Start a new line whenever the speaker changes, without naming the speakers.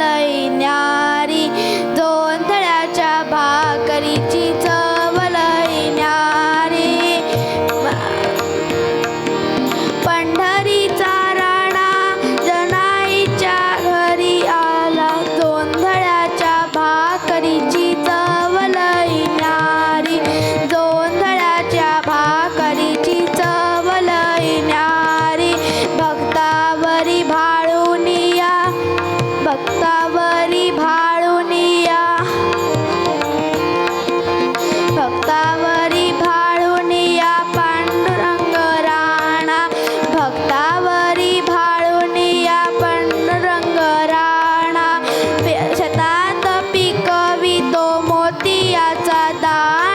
लई दोन जोंधळ्याच्या भाकरी सूर्याचा दान